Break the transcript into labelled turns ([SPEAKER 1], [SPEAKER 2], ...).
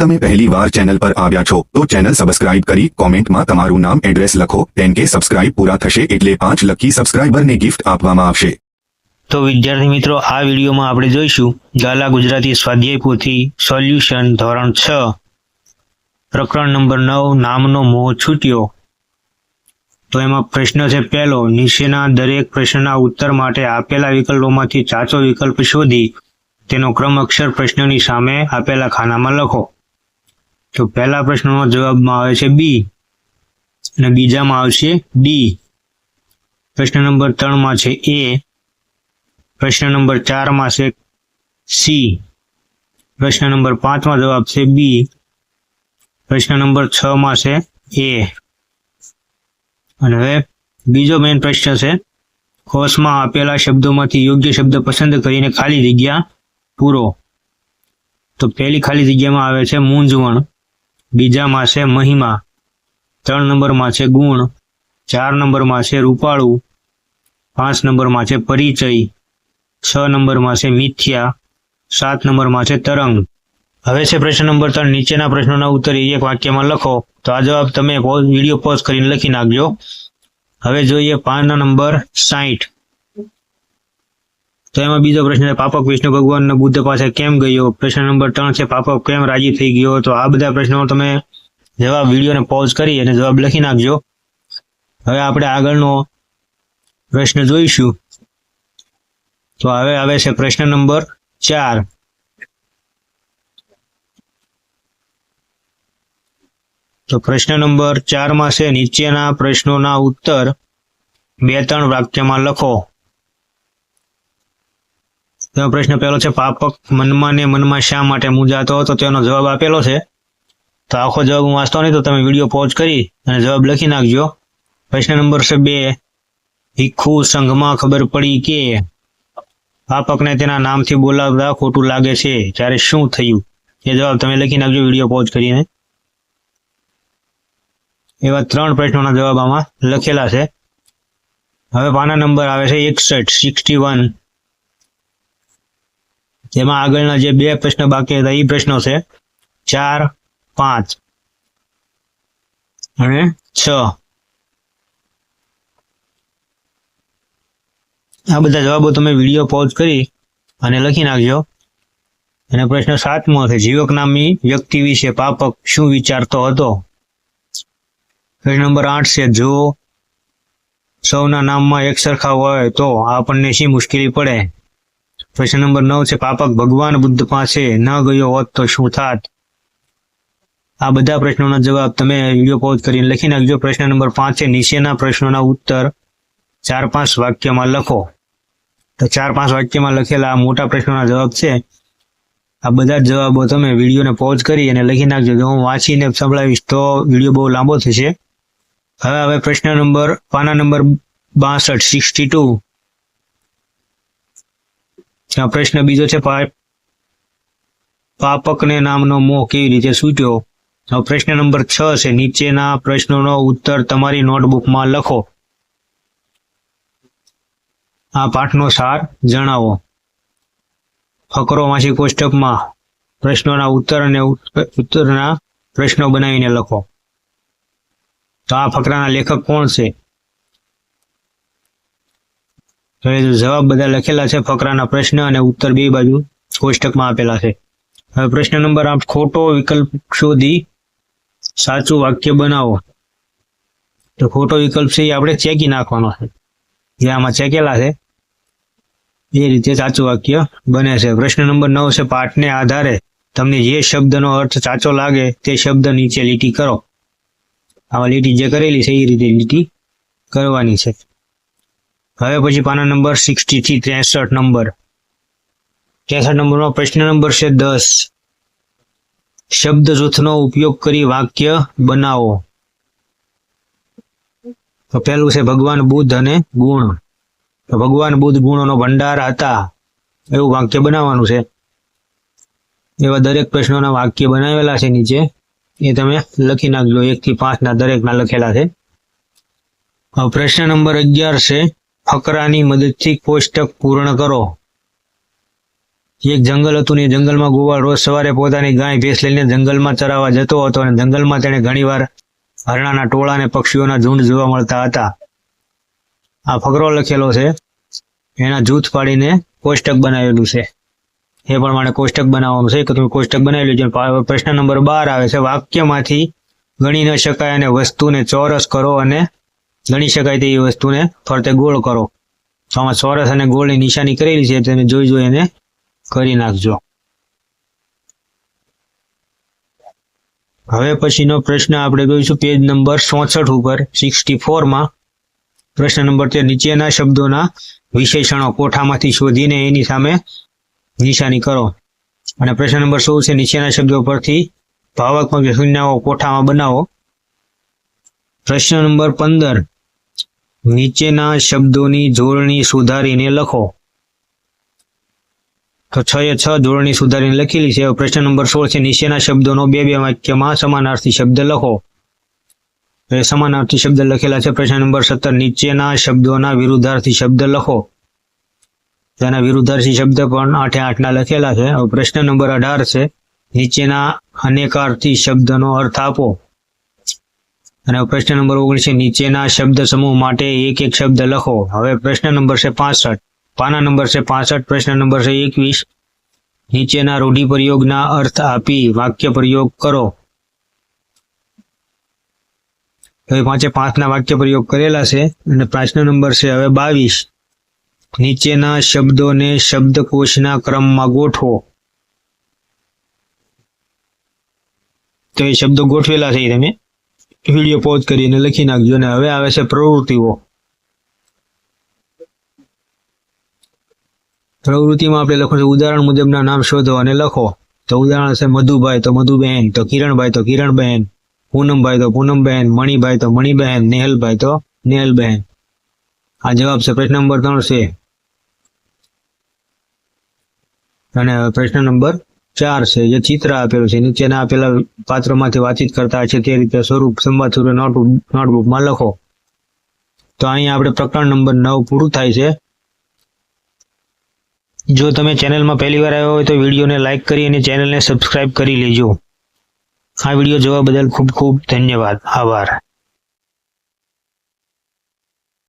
[SPEAKER 1] તમે પહેલી વાર ચેનલ પર આવ્યા છો, તો ચેનલ સબસ્ક્રાઇબ કરી કોમેન્ટમાં તમારું નામ એડ્રેસ લખો તેમ કે સબસ્ક્રાઇબ પૂરા થશે એટલે પાંચ લકી સબસ્ક્રાઇબરને ગિફ્ટ આપવામાં આવશે.
[SPEAKER 2] તો વિદ્યાર્થી મિત્રો, આ વિડીયોમાં આપણે જોઈશું ગાલા ગુજરાતી સ્વાધ્યાય પોથી સોલ્યુશન ધોરણ છ. પ્રકરણ નંબર નવ, નામનો મોહ છૂટ્યો. તો એમાં પ્રશ્ન છે પહેલો, નીચેના દરેક પ્રશ્નના ઉત્તર માટે આપેલા વિકલ્પોમાંથી ચાચો વિકલ્પ શોધી, તેનો ક્રમ અક્ષર પ્રશ્નની સામે આપેલા ખાનામાં લખો. તો પહેલા પ્રશ્નનો જવાબમાં આવે છે બી. અને બીજામાં આવશે ડી. પ્રશ્ન નંબર ત્રણમાં છે એ. પ્રશ્ન નંબર ચારમાં છે સી. પ્રશ્ન નંબર પાંચમાં જવાબ છે બી. પ્રશ્ન નંબર છમાં છે એ. અને હવે બીજો મેઇન પ્રશ્ન છે કોષમાં આપેલા શબ્દોમાંથી યોગ્ય શબ્દ પસંદ કરીને ખાલી જગ્યા પૂરો. તો પહેલી ખાલી જગ્યામાં આવે છે મૂંઝવણ. બીજામાં છે મહિમા. ત્રણ નંબરમાં છે ગુણ. ચાર નંબરમાં છે રૂપાળું. પાંચ નંબરમાં છે પરિચય. છ નંબરમાં છે મિથ્યા. સાત નંબરમાં છે તરંગ. હવે છે પ્રશ્ન નંબર ત્રણ. નીચેના પ્રશ્નોના ઉત્તર એક વાક્યમાં લખો. તો આ જવાબ તમે વીડિયો પોઝ કરીને લખી નાખજો. હવે જોઈએ પાના નંબર સાઠ તો એમાં બીજો પ્રશ્ન છે, પાપક વિષ્ણુ ભગવાન બુદ્ધ પાસે કેમ ગયો? પ્રશ્ન નંબર ત્રણ છે, પાપક કેમ રાજી થઈ ગયો? તો આ બધા પ્રશ્નો તમે જવાબ વિડીયોને પોઝ કરી અને જવાબ લખી નાખજો. હવે આપણે આગળનો પ્રશ્ન જોઈશું. તો હવે આવે છે પ્રશ્ન નંબર ચાર. તો પ્રશ્ન નંબર ચારમાં છે, નીચેના પ્રશ્નોના ઉત્તર બે ત્રણ વાક્યમાં લખો. તો પ્રશ્ન પહેલો છે, પાપક મનમાં ને મનમાં શા માટે મૂંઝાતો હતો? તેનો જવાબ આપેલો છે. તો આખો જવાબ હું વાંચતો નહીં, તો તમે વીડિયો પોઝ કરી અને જવાબ લખી નાખજો. પ્રશ્ન નંબર છે બે. ભીખુ સંઘમાં ખબર પડી કે પાપકને તેના નામથી બોલાવતા ખોટું લાગે છે. ત્યારે શું થયું? એ જવાબ તમે લખી નાખજો, વીડિયો પોઝ કરીને. એવા ત્રણ પ્રશ્નોના જવાબ આમાં લખેલા છે. હવે પાના નંબર આવે છે એકસઠ, સિક્સટી વન. જેમાં આગળના જે બે પ્રશ્ન બાકી હતા એ પ્રશ્નો છે. ચાર, પાંચ. અને છ. આ બધા જવાબો તમે વીડિયો પોઝ કરી અને લખી નાખજો. અને પ્રશ્ન સાતમો છે જીવક નામની વ્યક્તિ વિશે પાપક શું વિચારતો હતો? પ્રશ્ન નંબર આઠ છે, જો સૌના નામમાં એક સરખા હોય તો આપણને શી મુશ્કેલી પડે? પ્રશ્ન નંબર નવ છે, પાપક ભગવાન બુદ્ધ પાસે ન ગયો હોત તો શું થાત? આ બધા પ્રશ્નોના જવાબ તમે વીડિયો પોઝ કરીને લખી નાખજો. પ્રશ્ન નંબર પાંચ છે, નીચેના પ્રશ્નોના ઉત્તર ચાર પાંચ વાક્યમાં લખો. તો ચાર પાંચ વાક્યમાં લખેલા આ મોટા પ્રશ્નોના જવાબ છે. આ બધા જવાબો તમે વિડીયોને પોઝ કરી અને લખી નાખજો. જો હું વાંચીને સંભળાવીશ તો વીડિયો બહુ લાંબો થશે. હવે હવે પ્રશ્ન નંબર, પાના નંબર બાસઠ, સિક્સટી ટુ. પ્રશ્ન બીજો છે પાપકને નામનો મોહ કેવી રીતે સૂટ્યો? પ્રશ્ન નંબર છ છે, નીચેના પ્રશ્નોનો ઉત્તર તમારી નોટબુકમાં લખો. આ પાઠનો સાર જણાવો. ફકરો માસી કોષ્ટકમાં પ્રશ્નોના ઉત્તર અને ઉત્તરના પ્રશ્નો બનાવીને લખો. તો આ ફકરાના લેખક કોણ છે? તો એ જવાબ બધા લખેલા છે ફકરાના પ્રશ્ન અને ઉત્તર બે બાજુ કોષ્ટકમાં આપેલા છે. હવે પ્રશ્ન નંબર આઠ, ખોટો વિકલ્પ શોધી સાચું વાક્ય બનાવો. તો ખોટો વિકલ્પ છે એ આપણે ચેકી નાખવાનો છે. જે આમાં ચેકેલા છે, એ રીતે સાચું વાક્ય બને છે. પ્રશ્ન નંબર નવ છે, પાઠને આધારે તમને જે શબ્દનો અર્થ સાચો લાગે તે શબ્દ નીચે લીટી કરો. આમાં લીટી જે કરેલી છે એ રીતે લીટી કરવાની છે. હવે પછી પાના નંબર સિક્સટી થી ત્રેસઠ નંબર. ત્રેસઠ નંબરનો પ્રશ્ન નંબર છે દસ. શબ્દ જૂથનો ઉપયોગ કરી વાક્ય બનાવો. તો પહેલું છે ભગવાન બુદ્ધ અને ગુણ. તો ભગવાન બુદ્ધ ગુણોનો ભંડાર હતા. એવું વાક્ય બનાવવાનું છે. એવા દરેક પ્રશ્નોના વાક્ય બનાવેલા છે નીચે. એ તમે લખી નાખજો. એક થી પાંચ દરેકના લખેલા છે. પ્રશ્ન નંબર અગિયાર છે. ફકરાની મદદથી કોષ્ટક પૂર્ણ કરો. એક જંગલ હતું ને જંગલમાં ગોવાળ રોજ સવારે પોતાની ગાય ભેંસ લઈને જંગલમાં ચરાવવા જતો હતો અને જંગલમાં તેણે ઘણીવાર હરણાના ટોળા અને પક્ષીઓના ઝુંડ જોવા મળતા હતા. આ ફકરો લખેલો છે. એના જૂથ પાડીને કોષ્ટક બનાવેલું છે. એ પ્રમાણે કોષ્ટક બનાવવાનું છે. કે તમે કોષ્ટક બનાવેલું છે. પ્રશ્ન નંબર બાર આવે છે. વાક્યમાંથી ગણી ન શકાય અને વસ્તુને ચોરસ કરો અને ગણી શકાય તેવી વસ્તુને ફરતે ગોળ કરો. આમાં ચોરસ અને ગોળની નિશાની કરેલી છે, તેને જોઈ જોઈ કરી નાખજો. હવે પછીનો પ્રશ્ન આપણે જોઈશું. પેજ નંબર ચોસઠ ઉપર, સિક્સટી ફોરમાં પ્રશ્ન નંબર તે નીચેના શબ્દોના વિશેષણો કોઠામાંથી શોધીને એની સામે નિશાની કરો. અને પ્રશ્ન નંબર સોળ છે, નીચેના શબ્દો પરથી ભાવાત્મક સંજ્ઞાઓ કોઠામાં બનાવો. પ્રશ્ન નંબર પંદર નીચેના શબ્દોની જોડણી સુધારીને લખો. તો છ એ છ જોડણી સુધારીને લખેલી છે. પ્રશ્ન નંબર સોળ છે. નીચેના શબ્દોનો બે બે વાક્યમાં સમાનાર્થી શબ્દ લખો. એ સમાનાર્થી શબ્દ લખેલા છે. પ્રશ્ન નંબર સત્તર, નીચેના શબ્દોના વિરુદ્ધાર્થી શબ્દ લખો. તેના વિરુદ્ધાર્થી શબ્દ પણ આઠે આઠના લખેલા છે. પ્રશ્ન નંબર અઢાર છે. નીચેના અનેકાર્થી શબ્દનો અર્થ આપો. અને પ્રશ્ન નંબર ઓગણીસ, નીચેના શબ્દ સમૂહ માટે એક એક શબ્દ લખો. હવે પ્રશ્ન નંબર છે પાસઠ. પાના નંબર છે પાસઠ, પ્રશ્ન નંબર છે એકવીસ. નીચેના રૂઢિપ્રયોગના અર્થ આપી વાક્ય પ્રયોગ કરો. હવે પાંચે પાંચના વાક્ય પ્રયોગ કરેલા છે અને પ્રશ્ન નંબર છે હવે બાવીસ. નીચેના શબ્દોને શબ્દકોશના ક્રમમાં ગોઠવો. તો એ શબ્દો ગોઠવેલા છે તમે? વીડિયો પોઝ કરીને લખી નાખજો અને હવે આવે છે પ્રવૃત્તિઓ. પ્રવૃત્તિમાં આપણે લખો છે, ઉદાહરણ મુજબના નામ શોધો અને લખો. તો ઉદાહરણ છે, મધુભાઈ તો મધુબહેન, તો કિરણભાઈ તો કિરણબહેન, પૂનમભાઈ તો પૂનમબહેન, મણિભાઈ તો મણિબહેન, નેહલભાઈ તો નેહલબહેન. આ જવાબ છે પ્રશ્ન નંબર ત્રણ છે. અને પ્રશ્ન નંબર ચાર છે, જે ચિત્ર આપેલું છે, નીચેના આપેલા પાત્રમાંથી વાતચીત કરતા છે, તે રીતે સ્વરૂપ, સંવાદ સ્વરૂપ, નોટબુક, નોટબુકમાં લખો. તો અહીંયા આપણે પ્રકરણ નંબર નવ પૂરું થાય છે. જો તમે ચેનલમાં પહેલી વાર આવ્યા હોય તો વિડીયોને લાઇક કરી અને ચેનલને સબસ્ક્રાઇબ કરી લેજો. આ વીડિયો જોવા બદલ ખૂબ ખૂબ ધન્યવાદ. આભાર.